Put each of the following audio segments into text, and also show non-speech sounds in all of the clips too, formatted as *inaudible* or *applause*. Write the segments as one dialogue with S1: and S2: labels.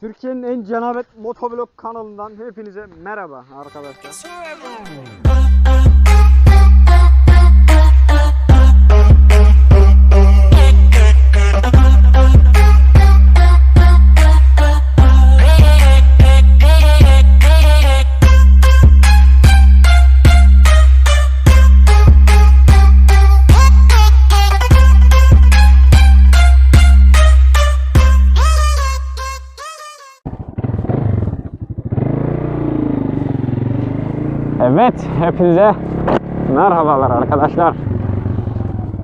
S1: Türkiye'nin en cenabet motovlog kanalından hepinize merhaba arkadaşlar. Evet, hepinize merhabalar arkadaşlar.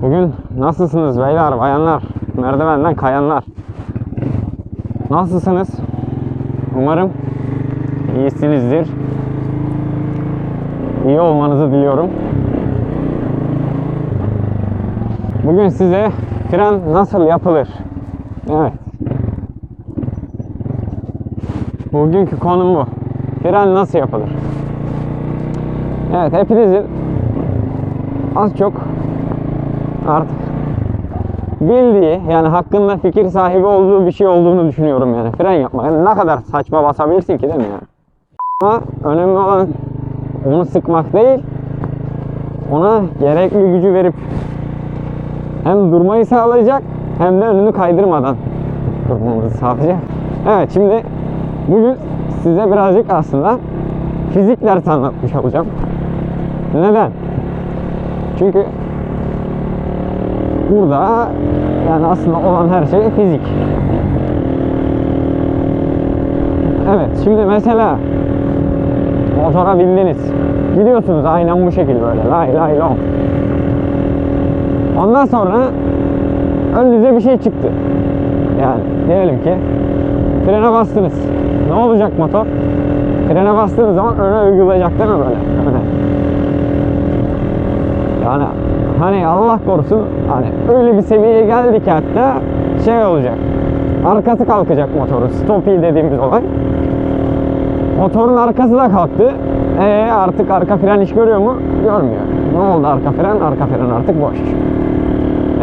S1: Bugün nasılsınız beyler, bayanlar, merdivenden kayanlar? Nasılsınız? Umarım iyisinizdir. İyi olmanızı diliyorum. Bugün size fren nasıl yapılır? Evet. Bugünkü konum bu. Fren nasıl yapılır? Evet hepinizin az çok artık bildiği yani hakkında fikir sahibi olduğu bir şey olduğunu düşünüyorum yani fren yapmak. Yani ne kadar saçma basabilirsin ki değil mi yani? Ama önemli olan onu sıkmak değil ona gerekli gücü verip hem durmayı sağlayacak hem de önünü kaydırmadan durmamızı sağlayacak. Evet şimdi bugün size birazcık aslında fizik dersi anlatmış olacağım. Neden? Çünkü burada yani aslında olan her şey fizik. Evet şimdi mesela motora bindiniz. Gidiyorsunuz aynen bu şekilde böyle lay lay lom. Ondan sonra önünüze bir şey çıktı. Yani diyelim ki frene bastınız. Ne olacak motor? Frene bastığınız zaman öne uygulayacak değil mi böyle? Yani hani Allah korusun hani öyle bir seviyeye geldik hatta şey olacak. Arkası kalkacak motorun. Stopi dediğimiz olay. Motorun arkası da kalktı. Ee artık arka fren iş görüyor mu? Görmüyor. Ne oldu arka fren? Arka fren artık boş.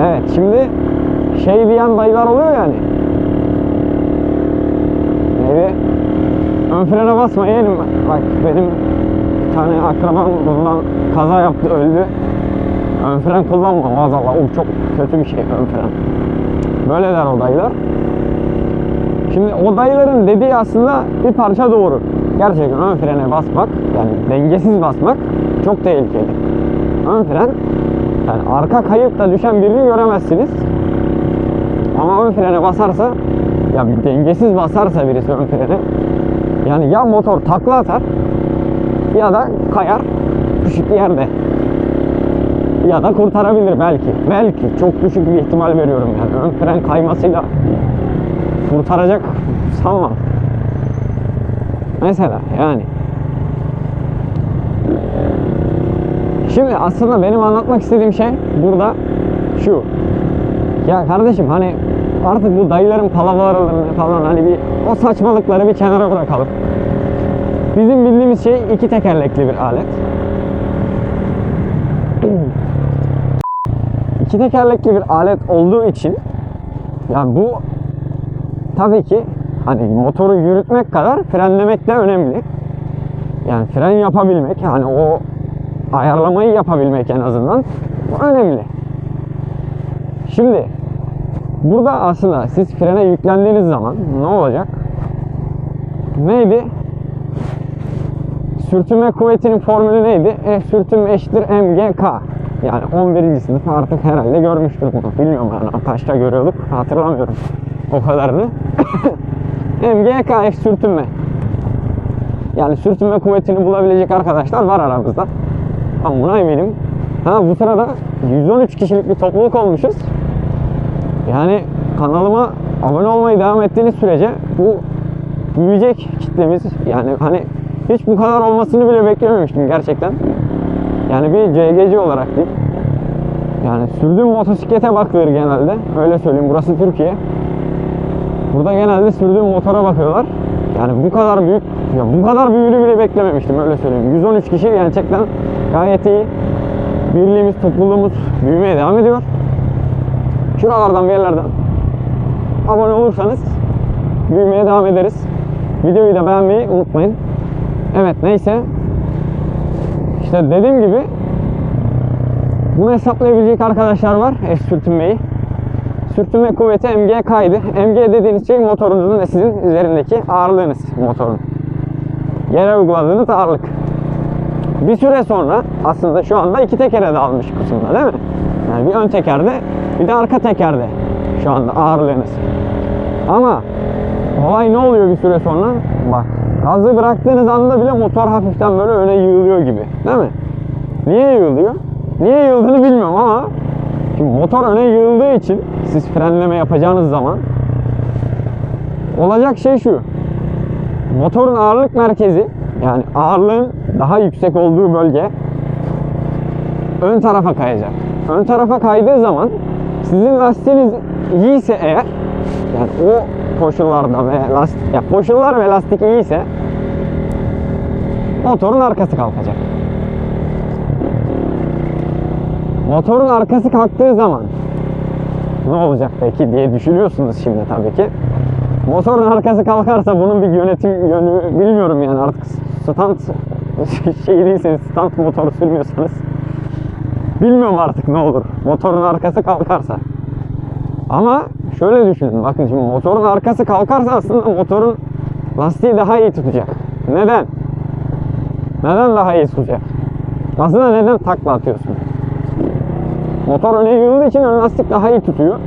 S1: Evet şimdi şey diyen dayılar oluyor yani. Neydi? Ön frene basma yeğenim. Bak benim bir tane akrabam bundan kaza yaptı öldü. Ön fren kullanma maazallah. O çok kötü bir şey ön fren. Böyle der o dayılar. Şimdi o dayıların dediği aslında bir parça doğru. Gerçekten ön frene basmak yani dengesiz basmak çok tehlikeli. Ön fren yani arka kayıp da düşen birini göremezsiniz. Ama ön frene basarsa ya dengesiz basarsa birisi ön frene yani ya motor takla atar ya da kayar bir yerde. Ya da kurtarabilir belki. Belki çok düşük bir ihtimal veriyorum yani. Ön fren kaymasıyla kurtaracak sanmam. Mesela yani. Şimdi aslında benim anlatmak istediğim şey burada şu. Ya kardeşim hani artık bu dayıların palavralarını falan hani bir o saçmalıkları bir kenara bırakalım. Bizim bildiğimiz şey iki tekerlekli bir alet. İki tekerlekli bir alet olduğu için yani bu tabii ki hani motoru yürütmek kadar frenlemek de önemli. Yani fren yapabilmek yani o ayarlamayı yapabilmek en azından bu önemli. Şimdi burada aslında siz frene yüklendiğiniz zaman ne olacak? Neydi? Sürtünme kuvvetinin formülü neydi? F sürtünme eşittir mgk. Yani 11. sınıf artık herhalde görmüştür bunu. Bilmiyorum yani kaçta görüyorduk hatırlamıyorum o kadarını. *coughs* mgk F sürtünme. Yani sürtünme kuvvetini bulabilecek arkadaşlar var aramızda. Ben buna eminim. Ha bu sırada 113 kişilik bir topluluk olmuşuz. Yani kanalıma abone olmayı devam ettiğiniz sürece bu büyüyecek kitlemiz. Yani hani hiç bu kadar olmasını bile beklememiştim gerçekten. Yani bir CGC olarak değil. Yani sürdüğüm motosiklete bakılır genelde. Öyle söyleyeyim burası Türkiye. Burada genelde sürdüğüm motora bakıyorlar. Yani bu kadar büyük, ya bu kadar büyüğünü bile beklememiştim öyle söyleyeyim. 113 kişi gerçekten gayet iyi. Birliğimiz, topluluğumuz büyümeye devam ediyor. Şuralardan bir yerlerden abone olursanız büyümeye devam ederiz. Videoyu da beğenmeyi unutmayın. Evet neyse. İşte dediğim gibi bunu hesaplayabilecek arkadaşlar var eş sürtünmeyi. Sürtünme kuvveti MGK'ydı. MG dediğiniz şey motorunuzun ve sizin üzerindeki ağırlığınız motorun. Yere uyguladığınız ağırlık. Bir süre sonra aslında şu anda iki tekere dağılmış kısımda değil mi? Yani bir ön tekerde bir de arka tekerde şu anda ağırlığınız. Ama olay ne oluyor bir süre sonra? Bak gazı bıraktığınız anda bile motor hafiften böyle öne yığılıyor gibi değil mi? Niye yığılıyor? Niye yığıldığını bilmiyorum ama şimdi motor öne yığıldığı için siz frenleme yapacağınız zaman olacak şey şu. Motorun ağırlık merkezi yani ağırlığın daha yüksek olduğu bölge ön tarafa kayacak. Ön tarafa kaydığı zaman sizin lastiğiniz iyiyse eğer yani o koşullarda ve lastik ya koşullar ve lastik iyiyse motorun arkası kalkacak. Motorun arkası kalktığı zaman ne olacak peki diye düşünüyorsunuz şimdi tabii ki. Motorun arkası kalkarsa bunun bir yönetim yönü bilmiyorum yani artık stand *laughs* şey değilseniz stand motoru sürmüyorsanız bilmiyorum artık ne olur. Motorun arkası kalkarsa. Ama şöyle düşünün bakın şimdi motorun arkası kalkarsa aslında motorun lastiği daha iyi tutacak. Neden? Neden daha iyi tutacak? Aslında neden takla atıyorsun? Motor öne yığıldığı için ön lastik daha iyi tutuyor.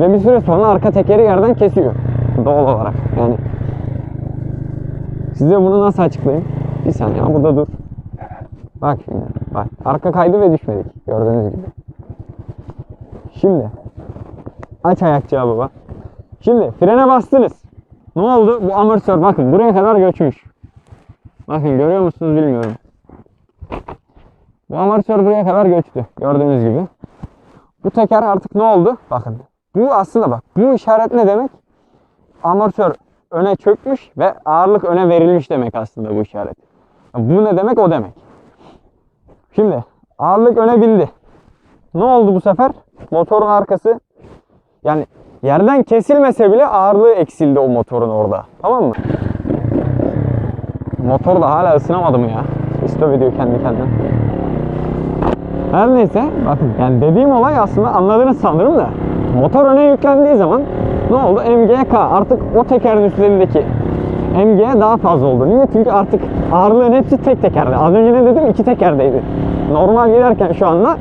S1: Ve bir süre sonra arka tekeri yerden kesiyor. Doğal olarak yani. Size bunu nasıl açıklayayım? Bir saniye burada dur. Bak şimdi bak. Arka kaydı ve düşmedik. Gördüğünüz gibi. Şimdi aç ayakçığa baba. Şimdi frene bastınız. Ne oldu? Bu amortisör bakın buraya kadar göçmüş. Bakın görüyor musunuz bilmiyorum. Bu amortisör buraya kadar göçtü. Gördüğünüz gibi. Bu teker artık ne oldu? Bakın. Bu aslında bak. Bu işaret ne demek? Amortisör öne çökmüş ve ağırlık öne verilmiş demek aslında bu işaret. Bu ne demek? O demek. Şimdi ağırlık öne bindi. Ne oldu bu sefer? Motorun arkası yani yerden kesilmese bile ağırlığı eksildi o motorun orada. Tamam mı? Motor da hala ısınamadı mı ya? İstop ediyor kendi kendine. Her neyse bakın yani dediğim olay aslında anladınız sanırım da motor öne yüklendiği zaman ne oldu? MGK artık o tekerin üzerindeki MG daha fazla oldu. Niye? Çünkü artık ağırlığın hepsi tek tekerde. Az önce ne dedim? İki tekerdeydi. Normal giderken şu anda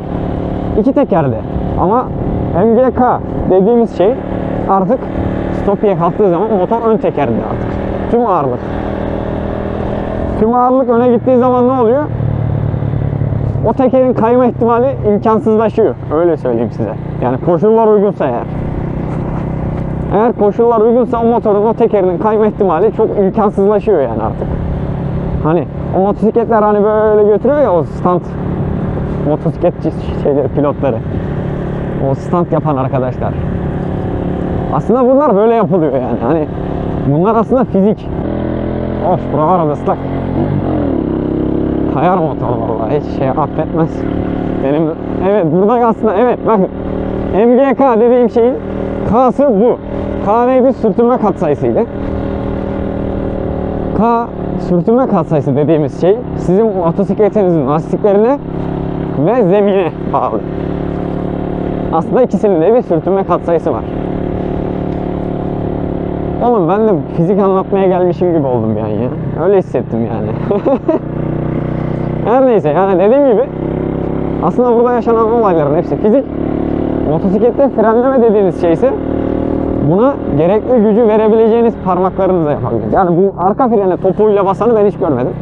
S1: iki tekerde. Ama MGK dediğimiz şey artık stopiye kalktığı zaman motor ön tekerde artık. Tüm ağırlık. Tüm ağırlık öne gittiği zaman ne oluyor? o tekerin kayma ihtimali imkansızlaşıyor. Öyle söyleyeyim size. Yani koşullar uygunsa eğer. Eğer koşullar uygunsa o motorun o tekerinin kayma ihtimali çok imkansızlaşıyor yani artık. Hani o motosikletler hani böyle götürüyor ya o stand motosikletçi şeyleri pilotları. O stand yapan arkadaşlar. Aslında bunlar böyle yapılıyor yani. Hani bunlar aslında fizik. Of buralar ıslak. Kayar motor vallahi hiç şey affetmez. Benim evet burada aslında evet bakın MGK dediğim şeyin K'sı bu. K neydi? Sürtünme katsayısıydı. K sürtünme katsayısı dediğimiz şey sizin motosikletinizin lastiklerine ve zemine bağlı. Aslında ikisinin de bir sürtünme katsayısı var. Oğlum ben de fizik anlatmaya gelmişim gibi oldum bir an ya. Öyle hissettim yani. *laughs* Her neyse yani dediğim gibi aslında burada yaşanan olayların hepsi fizik. Motosiklette frenleme dediğiniz şey ise buna gerekli gücü verebileceğiniz parmaklarınızla yapabilirsiniz. Yani bu arka frene topuğuyla basanı ben hiç görmedim.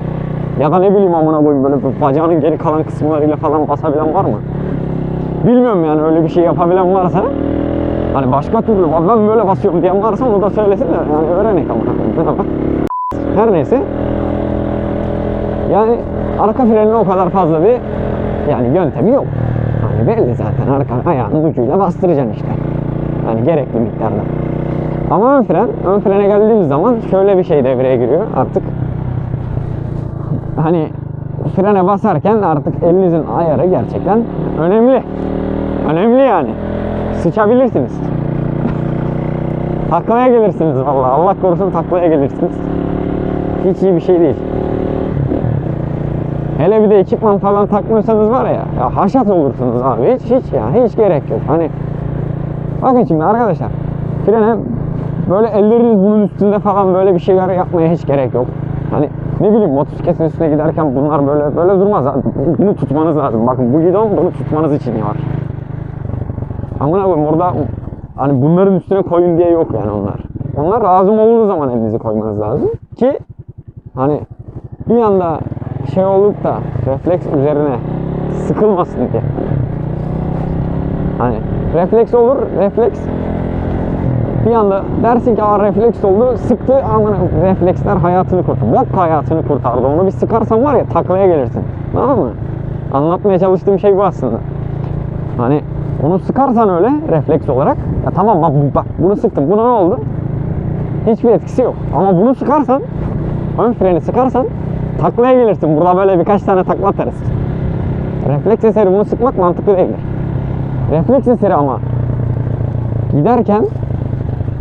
S1: Ya da ne bileyim amına koyayım böyle bacağının geri kalan kısımlarıyla falan basabilen var mı? Bilmiyorum yani öyle bir şey yapabilen varsa hani başka türlü ben böyle basıyorum diyen varsa onu da söylesin de yani öğrenek koyayım. *laughs* Her neyse yani arka frenin o kadar fazla bir yani yöntemi yok. Hani belli zaten arka ayağının ucuyla bastıracaksın işte. Yani gerekli miktarda. Ama ön fren, ön frene geldiğimiz zaman şöyle bir şey devreye giriyor artık. Hani frene basarken artık elinizin ayarı gerçekten önemli. Önemli yani. Sıçabilirsiniz. Taklaya gelirsiniz vallahi. Allah korusun taklaya gelirsiniz. Hiç iyi bir şey değil. Hele bir de ekipman falan takmıyorsanız var ya, ya haşat olursunuz abi. Hiç hiç ya hiç gerek yok. Hani bakın şimdi arkadaşlar frene böyle elleriniz bunun üstünde falan böyle bir şeyler yapmaya hiç gerek yok. Hani ne bileyim motosikletin üstüne giderken bunlar böyle böyle durmaz. Bunu tutmanız lazım. Bakın bu gidon bunu tutmanız için var. Amına koyayım orada hani bunların üstüne koyun diye yok yani onlar. Onlar lazım olduğu zaman elinizi koymanız lazım ki hani bir anda şey olup da refleks üzerine sıkılmasın diye. Hani refleks olur, refleks bir anda dersin ki aa refleks oldu, sıktı ama refleksler hayatını kurtardı. Bok hayatını kurtardı. Onu bir sıkarsan var ya taklaya gelirsin. Tamam mı? Anlatmaya çalıştığım şey bu aslında. Hani onu sıkarsan öyle refleks olarak ya tamam bak, bak bunu sıktım. Buna ne oldu? Hiçbir etkisi yok. Ama bunu sıkarsan ön freni sıkarsan taklaya gelirsin. Burada böyle birkaç tane takla atarız. Refleks eseri bunu sıkmak mantıklı değildir. Refleks eseri ama giderken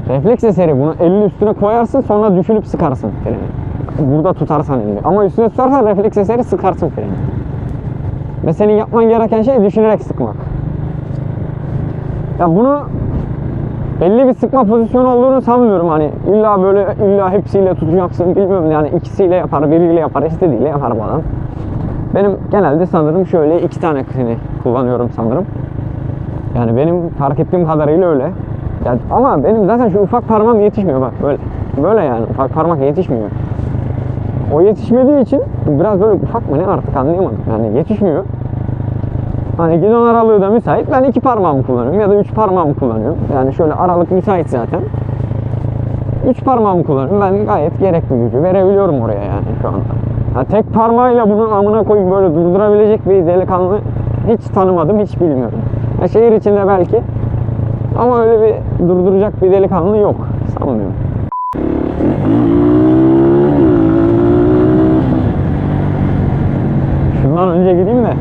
S1: refleks eseri bunu elin üstüne koyarsın sonra düşünüp sıkarsın freni. Burada tutarsan elini. Ama üstüne tutarsan refleks eseri sıkarsın freni. Ve senin yapman gereken şey düşünerek sıkmak. Ya bunu belli bir sıkma pozisyonu olduğunu sanmıyorum. Hani illa böyle illa hepsiyle tutacaksın bilmiyorum yani ikisiyle yapar, biriyle yapar, istediğiyle yapar bu adam. Benim genelde sanırım şöyle iki tane klini kullanıyorum sanırım. Yani benim fark ettiğim kadarıyla öyle. Yani ama benim zaten şu ufak parmağım yetişmiyor bak böyle. Böyle yani ufak parmak yetişmiyor. O yetişmediği için biraz böyle ufak mı ne artık anlayamadım. Yani yetişmiyor. Hani gidon aralığı da müsait. Ben iki parmağımı kullanıyorum ya da üç parmağımı kullanıyorum. Yani şöyle aralık müsait zaten. Üç parmağımı kullanıyorum. Ben gayet gerekli gücü verebiliyorum oraya yani şu anda. Ha, tek parmağıyla bunun amına koyup böyle durdurabilecek bir delikanlı hiç tanımadım, hiç bilmiyorum. Ha, şehir içinde belki ama öyle bir durduracak bir delikanlı yok. Sanmıyorum. Şundan önce gideyim de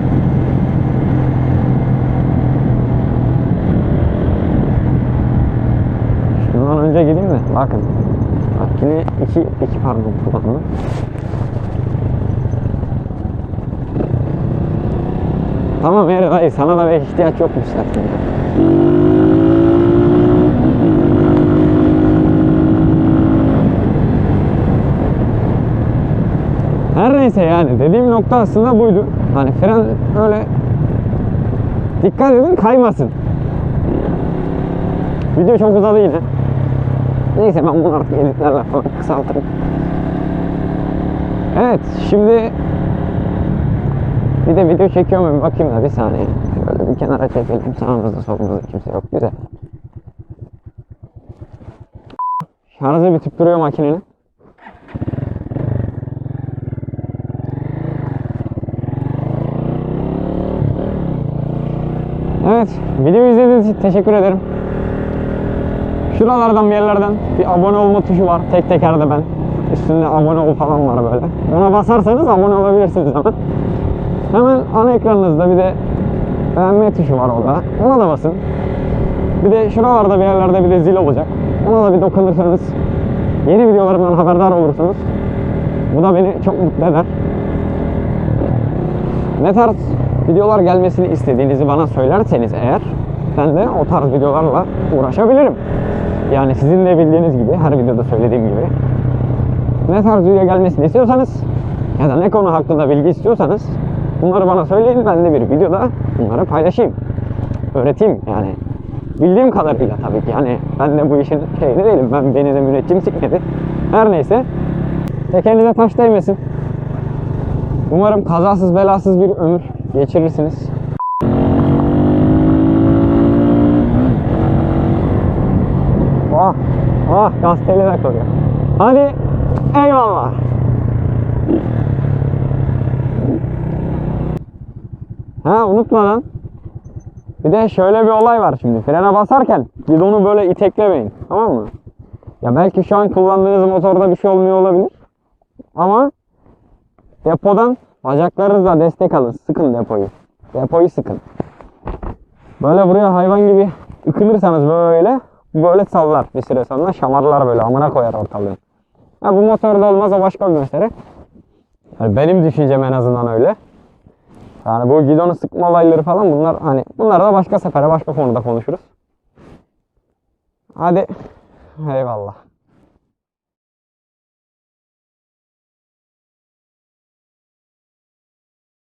S1: Şundan önce gideyim de bakın. Bak yine iki, iki parmak kullandım. Tamam Eri dayı sana da bir ihtiyaç yokmuş zaten. Her neyse yani dediğim nokta aslında buydu. Hani fren öyle dikkat edin kaymasın. Video çok uzadı yine. Neyse ben bunu artık editlerle falan kısaltırım. Evet şimdi bir de video çekiyor muyum bakayım da bir saniye. Şöyle bir kenara çekelim. Sağımızda solumuzda kimse yok. Güzel. Şarjı bitip duruyor makinenin. Evet, video izlediğiniz için teşekkür ederim. Şuralardan bir yerlerden bir abone olma tuşu var. Tek tekerde ben. Üstünde abone ol falan var böyle. Ona basarsanız abone olabilirsiniz hemen. Hemen ana ekranınızda bir de beğenme tuşu var orada. Ona da basın. Bir de şuralarda bir yerlerde bir de zil olacak. Ona da bir dokunursanız yeni videolarımdan haberdar olursunuz. Bu da beni çok mutlu eder. Ne tarz videolar gelmesini istediğinizi bana söylerseniz eğer ben de o tarz videolarla uğraşabilirim. Yani sizin de bildiğiniz gibi her videoda söylediğim gibi ne tarz video gelmesini istiyorsanız ya da ne konu hakkında bilgi istiyorsanız bunları bana söyleyin ben de bir videoda bunları paylaşayım. Öğreteyim yani. Bildiğim kadarıyla tabii ki yani ben de bu işin şeyini değilim. Ben beni de müneccim sikmedi. Her neyse. Tekerinize taş değmesin. Umarım kazasız belasız bir ömür geçirirsiniz. Ah, ah gaz teline koruyor. Hadi eyvallah. Ha unutmadan bir de şöyle bir olay var şimdi. Frene basarken gidonu böyle iteklemeyin. Tamam mı? Ya belki şu an kullandığınız motorda bir şey olmuyor olabilir. Ama depodan bacaklarınızla destek alın. Sıkın depoyu. Depoyu sıkın. Böyle buraya hayvan gibi ıkınırsanız böyle böyle sallar bir süre sonra şamarlar böyle amına koyar ortalığı. Ha, bu motorda olmaz o başka bir mesele. Yani benim düşüncem en azından öyle. Yani bu gidonu sıkma olayları falan bunlar hani bunlar da başka sefere başka konuda konuşuruz. Hadi eyvallah.